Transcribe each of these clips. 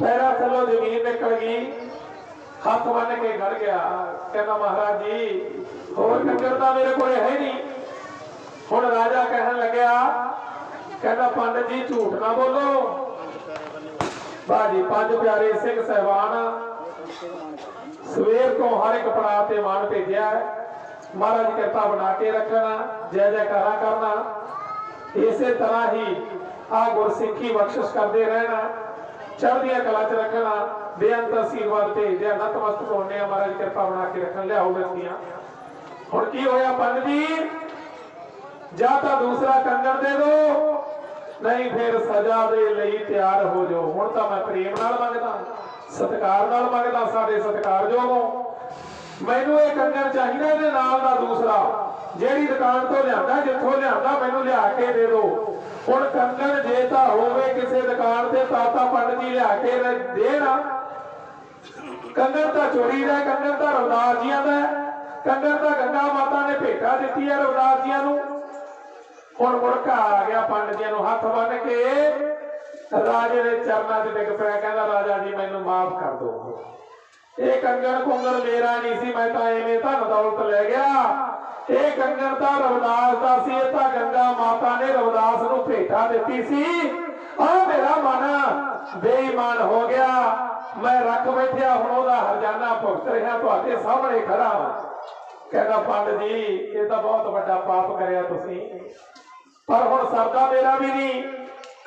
ਪੈਰਾਂ ਥੱਲੋਂ ਜ਼ਮੀਨ ਨਿਕਲ ਗਈ। ਹੱਥ ਬੰਨ ਕੇ ਖੜ ਗਿਆ। ਕਹਿੰਦਾ, ਮਹਾਰਾਜ ਜੀ, ਹੋਰ ਕੰਜਰ ਤਾਂ ਮੇਰੇ ਕੋਲ ਹੈ ਨਹੀਂ। ਹੁਣ ਰਾਜਾ ਕਹਿਣ ਲੱਗਿਆ, ਕਹਿੰਦਾ, ਪੰਡਤ ਜੀ, ਝੂਠ ਨਾ ਬੋਲੋ। ਬਾਜੀ, ਪੰਜ ਪਿਆਰੇ ਸਿੰਘ ਸਹਿਬਾਨ ਸਵੇਰ ਤੋਂ ਹਰ ਇੱਕ ਪੜਾਅ ਤੇ ਮਾਨ ਭੇਜਿਆ। ਮਹਾਰਾਜ ਕਿਰਪਾ ਬਣਾ ਕੇ ਰੱਖਣਾ, ਜੈ ਜੈਕਾਰਾ ਕਰਨਾ। ਇਸੇ ਤਰ੍ਹਾਂ ਹੀ ਆ ਗੁਰਸਿੱਖੀ ਬਖਸ਼ਿਸ਼ ਕਰਦੇ ਰਹਿਣਾ। ਚੜ੍ਹਦੀਆਂ ਕਲਾ ਚ ਰੱਖਣਾ ਬੇਅੰਤ ਆਸ਼ੀਰਵਾਦ ਭੇਜਦੇ ਨਤਮਸਤਕ ਹੋਣੇ ਆ, ਮਹਾਰਾਜ ਕਿਰਪਾ ਬਣਾ ਕੇ ਰੱਖਣ, ਲਿਆਓ ਬੱਚੀਆਂ ਹੁਣ ਕੀ ਹੋਇਆ ਪੰਡ ਜਾਂ? ਤਾਂ ਦੂਸਰਾ ਕੰਗਣ ਦੇ ਦਿਓ ਨਹੀਂ ਫਿਰ ਸਜ਼ਾ ਦੇ ਲਈ ਤਿਆਰ ਹੋ ਜਾਓ। ਹੁਣ ਤਾਂ ਮੈਂ ਪ੍ਰੇਮ ਨਾਲ ਮੰਗਦਾ, ਸਤਿਕਾਰ ਨਾਲ ਮੰਗਦਾ, ਸਾਡੇ ਸਤਿਕਾਰਯੋਗ ਮੈਨੂੰ ਇਹ ਕੰਗਣ ਚਾਹੀਦਾ, ਇਹਦੇ ਨਾਲ ਦਾ ਦੂਸਰਾ। ਜਿਹੜੀ ਦੁਕਾਨ ਤੋਂ ਲਿਆਂਦਾ, ਜਿੱਥੋਂ ਲਿਆਂਦਾ, ਮੈਨੂੰ ਲਿਆ ਕੇ ਦੇ ਦਿਓ ਹੁਣ ਕੰਗਣ ਜੇ ਤਾਂ ਹੋਵੇ ਕਿਸੇ ਦੁਕਾਨ ਤੇ ਤਾਤਾ ਪੰਡਤ ਜੀ ਲਿਆ ਕੇ ਰ- ਕੰਗਣ ਤਾਂ ਚੋਰੀ ਦਾ ਕੰਗਣ ਤਾਂ ਰਵਦਾਸ ਜੀਆਂ ਦਾ ਕੰਗਣ ਤਾਂ ਗੰਗਾ ਮਾਤਾ ਨੇ ਭੇਟਾ ਦਿੱਤੀ ਹੈ ਰਵਦਾਸ ਜੀਆਂ ਨੂੰ। ਹੁਣ ਮੁੜਕਾ ਆ ਗਿਆ ਪੰਡ ਜੀਆਂ ਨੂੰ ਹੱਥ ਬੰਨ ਕੇ। ਰਾਜੇ ਦੇ ਚਰਨਾਂ 'ਚ ਡਿੱਗ ਪਿਆ, ਕਹਿੰਦਾ, ਰਾਜਾ ਜੀ, ਮੈਨੂੰ ਮਾਫ ਕਰ ਦਿਓ। ਇਹ ਕੰਗਣ ਕੁੰਗਣ ਮੇਰਾ ਨਹੀਂ ਸੀ, ਮੈਂ ਤਾਂ ਐਵੇਂ ਧਨ ਦੌਲਤ ਲੈ ਗਿਆ। ਇਹ ਕੰਗਣ ਤਾਂ ਰਵਦਾਸ ਦਾ ਸੀ, ਇਹ ਤਾਂ ਗੰਗਾ ਮਾਤਾ ਨੇ ਰਵਦਾਸ ਨੂੰ ਭੇਟਾ ਦਿੱਤੀ ਸੀ। ਆ ਮੇਰਾ ਮਨ ਬੇਈਮਾਨ ਹੋ ਗਿਆ। ਮੈਂ ਰੱਖ ਬੈਠਿਆ, ਹੁਣ ਉਹਦਾ ਹਰਜਾਨਾ ਭੁਗਤ ਰਿਹਾ, ਤੁਹਾਡੇ ਸਾਹਮਣੇ ਖੜਾ ਹਾਂ। ਕਹਿੰਦਾ ਪੰਡ ਜੀ, ਇਹ ਤਾਂ ਬਹੁਤ ਵੱਡਾ ਪਾਪ ਕਰਿਆ ਤੁਸੀਂ। ਪਰ ਹੁਣ ਸਰਦਾ ਮੇਰਾ ਵੀ ਨਹੀਂ।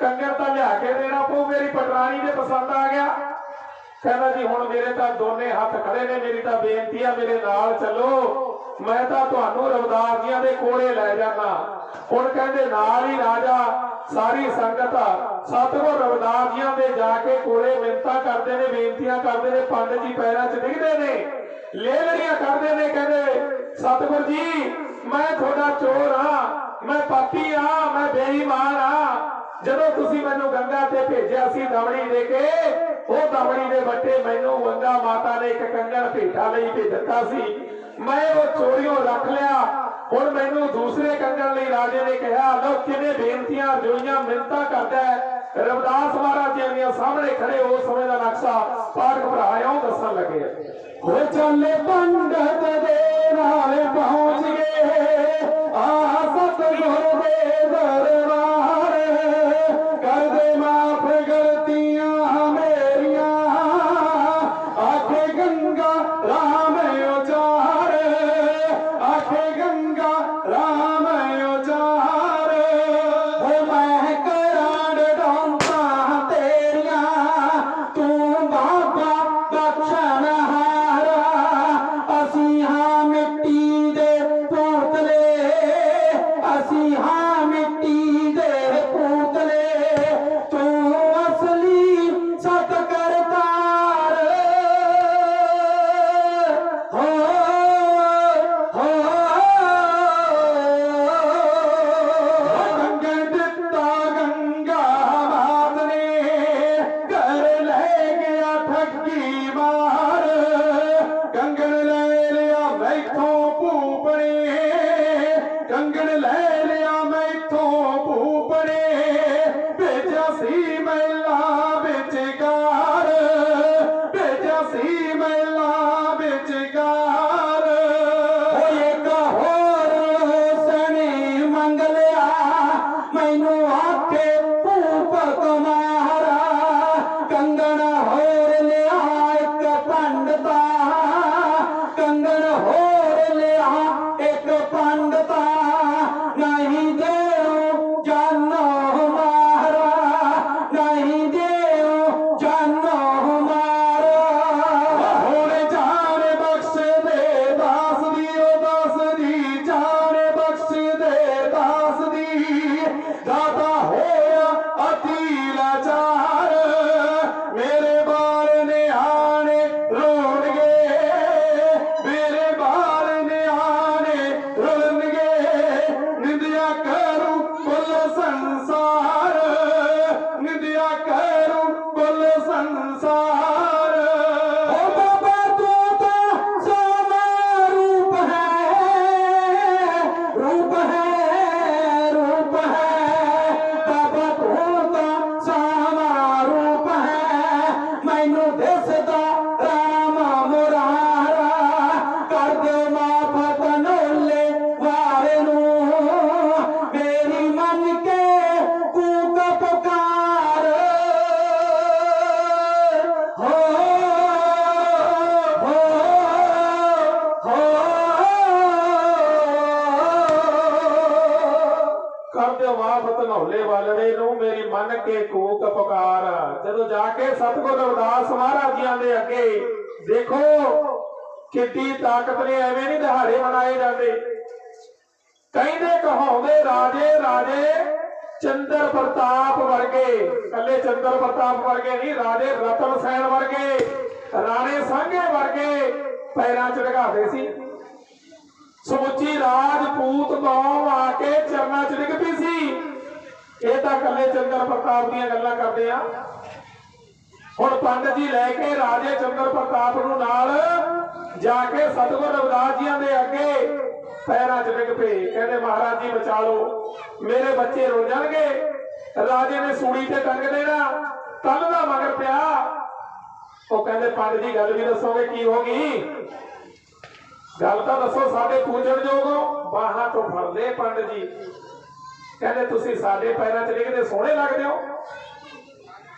ਕੰਗਰ ਤਾਂ ਲਿਆ ਕੇ ਦੇਣਾ ਪਊ, ਮੇਰੀ ਪਟਰਾਣੀ ਦੇ ਪਸੰਦ ਆ ਗਿਆ। ਕਹਿੰਦਾ ਜੀ, ਹੁਣ ਮੇਰੇ ਤਾਂ ਦੋਨੇ ਹੱਥ ਖੜੇ ਨੇ, ਮੇਰੀ ਤਾਂ ਬੇਨਤੀ ਆ, ਮੇਰੇ ਨਾਲ ਚੱਲੋ। ਮੈਂ ਤਾਂ ਤੁਹਾਨੂੰ ਰਵਦਾਸ ਜੀਆਂ ਦੇ ਕੋਲੇ ਲੈ ਜਾਣਾ। ਹੁਣ ਕਹਿੰਦੇ, ਨਾਲ ਹੀ ਰਾਜਾ, ਸਾਰੀ ਸੰਗਤ ਸਤਿਗੁਰ ਰਵਦਾਸ ਜੀਆਂ ਦੇ ਜਾ ਕੇ ਕੋਲੇ ਮਿੰਤਾ ਕਰਦੇ ਨੇ, ਬੇਨਤੀਆਂ ਕਰਦੇ ਨੇ, ਪੰਡਤ ਜੀ ਪੈਰਾਂ 'ਚ ਡਿੱਗਦੇ ਨੇ, ਲੇਲੜੀਆਂ ਕਰਦੇ ਨੇ, ਕਹਿੰਦੇ, ਸਤਿਗੁਰ ਜੀ, ਮੈਂ ਤੁਹਾਡਾ ਚੋਰ ਹਾਂ ਮੈਂ ਪਾਪੀ ਹਾਂ ਮੈਂ ਬੇਈਮਾਨ ਹਾਂ ਜਦੋਂ ਤੁਸੀਂ ਮੈਨੂੰ ਗੰਗਾ ਤੇ ਭੇਜਿਆ ਸੀ ਦਮੜੀ ਦੇ ਕੇ, ਉਹ ਦਮੜੀ ਦੇ ਵੱਟੇ ਮੈਨੂੰ ਗੰਗਾ ਮਾਤਾ ਨੇ ਇੱਕ ਕੰਗਣ ਭੇਟਾ ਲਈ ਭੇਜ ਦਿੱਤਾ ਸੀ। ਮੈਂ ਉਹ ਚੋਰੀਓ ਰੱਖ ਲਿਆ। ਹੁਣ ਮੈਨੂੰ ਦੂਸਰੇ ਕੰਗਣ ਲਈ ਰਾਜੇ ਨੇ ਕਿਹਾ ਲੋ ਕਿਵੇਂ ਬੇਨਤੀਆਂ ਜੋਈਆਂ ਮਿੰਤਾ ਕਰਦਾ ਹੈ? ਰਵਿਦਾਸ ਮਹਾਰਾਜ ਜੀ ਦੀਆਂ ਸਾਹਮਣੇ ਖੜੇ ਉਸ ਸਮੇਂ ਦਾ ਨਕਸ਼ਾ ਪਾਠ ਭਰਾ ਦੱਸਣ ਲੱਗੇ ਹੋ ਚੱਲੇ ਪੰਡਤ ਦੇ ਨਾਲ ਪਹੁੰਚ ਗਏ। ਆ ਸਤਿਗੁਰ ਦੇ ਦਰਬਾਰ ਆਫਤ ਨਹੌਲੇ ਵਾਲੜੇ ਨੂੰ ਮੇਰੀ ਮੰਨ ਕੇ ਕੂਕ ਪੁਕਾਰ। ਜਦੋਂ ਜਾ ਕੇ ਸਤਿਗੁਰ ਰਵਿਦਾਸ ਮਹਾਰਾਜ ਜੀਆਂ ਦੇ ਅੱਗੇ ਦੇਖੋ, ਕਿੱਡੀ ਤਾਕਤ ਨੇ, ਐਵੇਂ ਨਹੀਂ ਦਿਹਾੜੇ ਮਨਾਏ ਜਾਂਦੇ। ਕਹਿੰਦੇ ਕਹਾਉਂਦੇ, ਰਾਜੇ ਰਾਜੇ, ਚੰਦਰ ਪ੍ਰਤਾਪ ਵਰਗੇ। ਕੱਲੇ ਚੰਦਰ ਪ੍ਰਤਾਪ ਵਰਗੇ ਨਹੀਂ, ਰਾਜੇ ਰਤਨ ਸੈਨ ਵਰਗੇ, ਰਾਣੇ ਸਾਂਘੇ ਵਰਗੇ ਪੈਰਾਂ 'ਚ ਢਗਾਦੇ ਸੀ। ਸਮੁੱਚੀ ਰਾਜਪੂਤ ਕੌਮ ਆ ਕੇ ਚਰਨਾਂ 'ਚ ਡਿੱਗ ਪਈ ਸੀ। ਇਹ ਤਾਂ ਕੱਲੇ ਚੰਦਰ ਪ੍ਰਤਾਪ ਦੀਆਂ ਗੱਲਾਂ ਕਰਦੇ ਆ। ਹੁਣ ਪੰਡਤ ਜੀ ਲੈ ਕੇ ਰਾਜੇ ਚੰਦਰ ਪ੍ਰਤਾਪ ਨੂੰ ਨਾਲ ਜਾ ਕੇ ਸਤਿਗੁਰ ਰਵਿਦਾਸ ਜੀਆਂ ਦੇ ਅੱਗੇ ਪੈਰਾਂ 'ਚ ਡਿੱਗ ਪਏ। ਕਹਿੰਦੇ, ਮਹਾਰਾਜ ਜੀ, ਬਚਾ ਲਓ। ਮੇਰੇ ਬੱਚੇ ਰੋ ਜਾਣਗੇ। ਰਾਜੇ ਨੇ ਸੂਲੀ ਤੇ ਟੰਗ ਦੇਣਾ। ਕੱਲ ਦਾ ਮਗਰ ਪਿਆ। ਉਹ ਕਹਿੰਦੇ, ਪੰਡਤ ਜੀ, ਗੱਲ ਵੀ ਦੱਸੋਗੇ ਕੀ ਹੋ ਗਈ? ਗੱਲ ਤਾਂ ਦੱਸੋ, ਸਾਡੇ ਪੂਜਣ ਜੋਗੋ ਬਾਹਾਂ ਤੋਂ ਫੜਦੇ ਪੰਡ ਜੀ। ਕਹਿੰਦੇ, ਤੁਸੀਂ ਸਾਡੇ ਪੈਰਾਂ 'ਚ ਡਿੱਗਦੇ ਸੋਹਣੇ ਲੱਗਦੇ ਹੋ?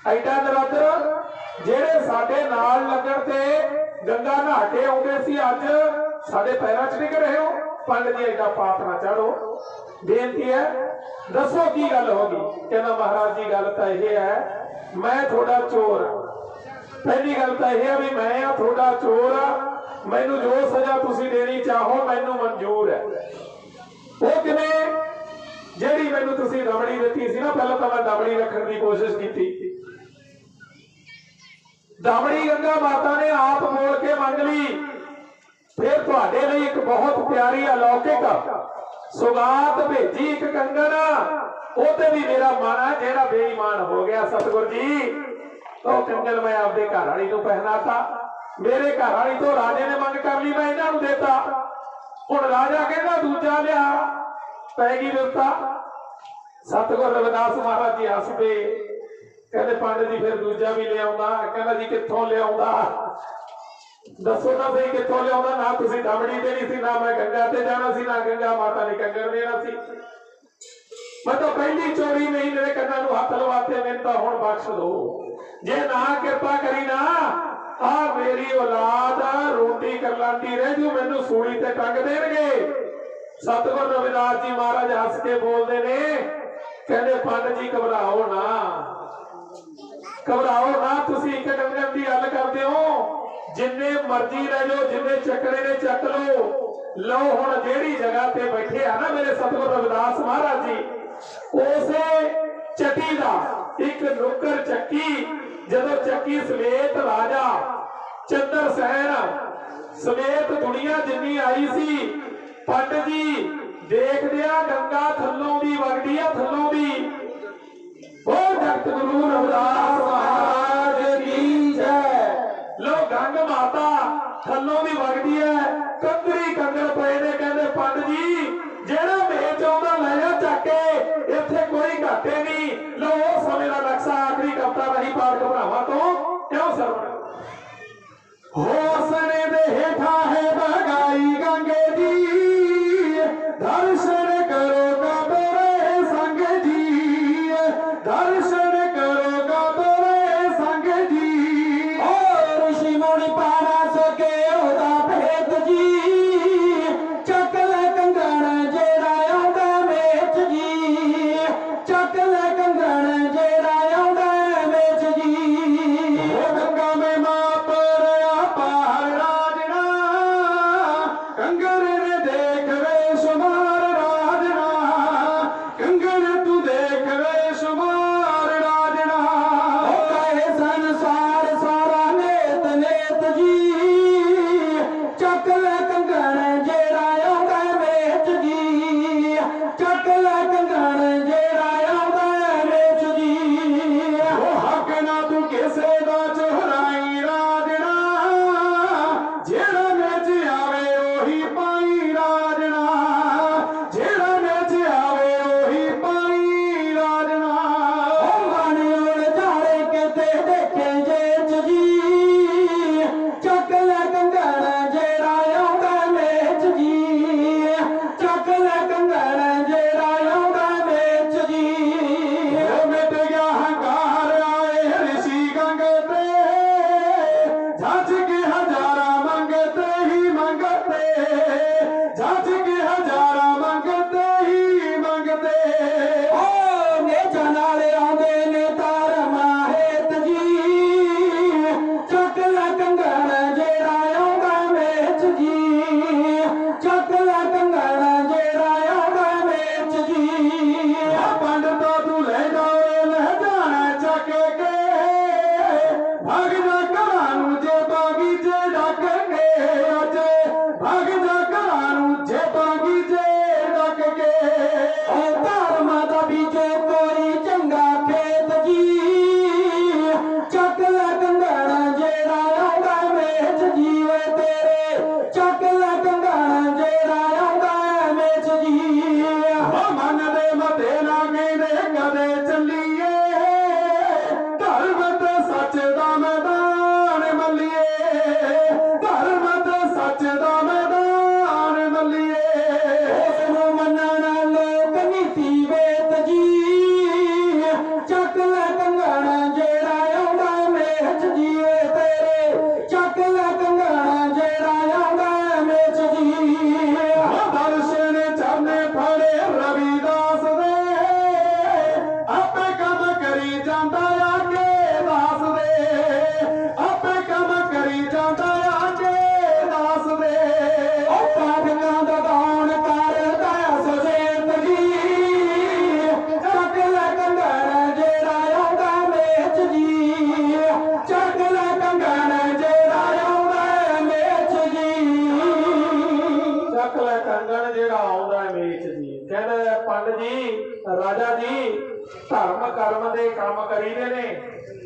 ਐਡਾ ਨਰਾਦਰ, ਜਿਹੜੇ ਸਾਡੇ ਨਾਲ ਲੱਗਣ ਤੇ ਗੰਗਾ ਨਹਾ ਕੇ ਆਉਂਦੇ ਸੀ ਅੱਜ, ਸਾਡੇ ਪੈਰਾਂ 'ਚ ਡਿੱਗ ਰਹੇ ਹੋ? ਪੰਡ ਜੀ, ਐਡਾ ਪਾਪ ਨਾ ਚਾੜੋ। ਬੇਨਤੀ ਹੈ, ਦੱਸੋ ਕੀ ਗੱਲ ਹੋ ਗਈ? ਕਹਿੰਦਾ, ਮਹਾਰਾਜ ਜੀ, ਗੱਲ ਤਾਂ ਇਹ ਹੈ, ਮੈਂ ਤੁਹਾਡਾ ਚੋਰ। ਪਹਿਲੀ ਗੱਲ ਤਾਂ ਇਹ ਹੈ ਵੀ ਮੈਂ ਆ, ਤੁਹਾਡਾ ਚੋਰ ਆ। ਮੈਨੂੰ ਜੋ ਸਜ਼ਾ ਤੁਸੀਂ ਦੇਣੀ ਚਾਹੋ, ਮੈਨੂੰ ਮਨਜ਼ੂਰ ਹੈ। ਉਹ ਕਿਵੇਂ? ਜਿਹੜੀ ਮੈਨੂੰ ਤੁਸੀਂ ਦਮੜੀ ਦਿੱਤੀ ਸੀ ਨਾ, ਪਹਿਲਾਂ ਤਾਂ ਮੈਂ ਦਮੜੀ ਰੱਖਣ ਦੀ ਕੋਸ਼ਿਸ਼ ਕੀਤੀ। ਦਮੜੀ ਗੰਗਾ ਮਾਤਾ ਨੇ ਆਪ ਬੋਲ ਕੇ ਮੰਗ ਲਈ। ਫਿਰ ਤੁਹਾਡੇ ਲਈ ਇੱਕ ਬਹੁਤ ਪਿਆਰੀ ਅਲੌਕਿਕ ਸੁਗਾਤ ਭੇਜੀ ਇੱਕ ਕੰਗਣ। ਉਹ ਤੇ ਵੀ ਮੇਰਾ ਮਨ ਹੈ, ਜਿਹੜਾ ਬੇਈਮਾਨ ਹੋ ਗਿਆ, ਸਤਿਗੁਰ ਜੀ। ਉਹ ਕੰਗਣ ਮੈਂ ਆਪਦੇ ਘਰ ਵਾਲੀ ਨੂੰ ਪਹਿਨਾਤਾ। ਮੇਰੇ ਘਰ ਵਾਲੀ ਤੋਂ ਰਾਜੇ ਨੇ ਮੰਗ ਕਰ ਲਈ, ਮੈਂ ਇਹਨਾਂ ਨੂੰ ਦੇਤਾ। ਹੁਣ ਰਾਜਾ ਕਹਿੰਦਾ, ਦੂਜਾ ਲਿਆ, ਪੈ ਗਈ ਦਿੱਤਾ ਸਤਿਗੁਰ ਰਵਿਦਾਸ ਮਹਾਰਾਜ ਜੀ ਹੱਸਦੇ। ਕਹਿੰਦੇ, ਪੰਡਤ ਜੀ ਫਿਰ ਦੂਜਾ ਵੀ ਲਿਆਉਂਦਾ। ਕਹਿੰਦਾ ਜੀ, ਕਿੱਥੋਂ ਲਿਆਉਂਦਾ? ਦੱਸੋ ਨਾ ਸਹੀ, ਕਿੱਥੋਂ ਲਿਆਉਂਦਾ? ਨਾ ਤੁਸੀਂ ਦਮੜੀ ਦੇਣੀ ਸੀ, ਨਾ ਮੈਂ ਗੰਗਾ ਤੇ ਜਾਣਾ ਸੀ, ਨਾ ਗੰਗਾ ਮਾਤਾ ਨੇ ਕੰਗਰ ਦੇਣਾ ਸੀ। ਮੈਂ ਤਾਂ ਪਹਿਲੀ ਚੋਰੀ ਨਹੀਂ ਮੇਰੇ ਕੰਨਾਂ ਨੂੰ ਹੱਥ ਲਵਾਤੇ ਮੈਨੂੰ ਤਾਂ ਹੁਣ ਬਖਸ਼ ਦਿਓ। ਜੇ ਨਾ ਕਿਰਪਾ ਕਰੀ ਨਾ ਆ ਮੇਰੀ ਔਲਾਦ ਰੋਟੀ ਕਰਲਾਂਦੀ ਰਹਿ ਜੂ, ਮੈਨੂੰ ਸੂਲੀ ਤੇ ਟੰਗ ਦੇਣਗੇ। ਸਤਿਗੁਰ ਰਵਿਦਾਸ ਜੀ ਮਹਾਰਾਜ ਹੱਸ ਕੇ ਬੋਲਦੇ ਨੇ, ਕਹਿੰਦੇ ਪੰਡਤ ਜੀ, ਘਬਰਾਓ ਨਾ। ਘਬਰਾਓ ਨਾ, ਤੁਸੀਂ ਇੱਕ ਡੰਗਰ ਦੀ ਗੱਲ ਕਰਦੇ ਹੋ। ਜਿੰਨੇ ਮਰਜ਼ੀ ਰਹਿ ਜਾਓ, ਜਿੰਨੇ ਚੱਕਰੇ ਨੇ ਚੱਕ ਲਓ। ਲਓ ਹੁਣ ਜਿਹੜੀ ਜਗ੍ਹਾ ਤੇ ਬੈਠੇ ਆ ਨਾ ਮੇਰੇ ਸਤਿਗੁਰ ਰਵਿਦਾਸ ਮਹਾਰਾਜ ਜੀ, ਉਸੇ ਚੱਟੀ ਦਾ ਇੱਕ ਨੁੱਕਰ ਚੱਕੀ, ਜਦੋਂ ਚੱਕੀ ਸਮੇਤ ਰਾਜਾ ਚੰਦਰ ਸੈਨ ਸਮੇਤ ਦੁਨੀਆ ਜਿੰਨੀ ਆਈ ਸੀ, ਪੰਡਤ ਜੀ ਦੇਖਦਿਆਂ ਗੰਗਾ ਥੱਲੋਂ ਦੀ, ਵਗਦੀ ਆ ਥੱਲੋਂ ਦੀ। Agnes! ਪੰਡ ਜੀ ਰਾਜਾ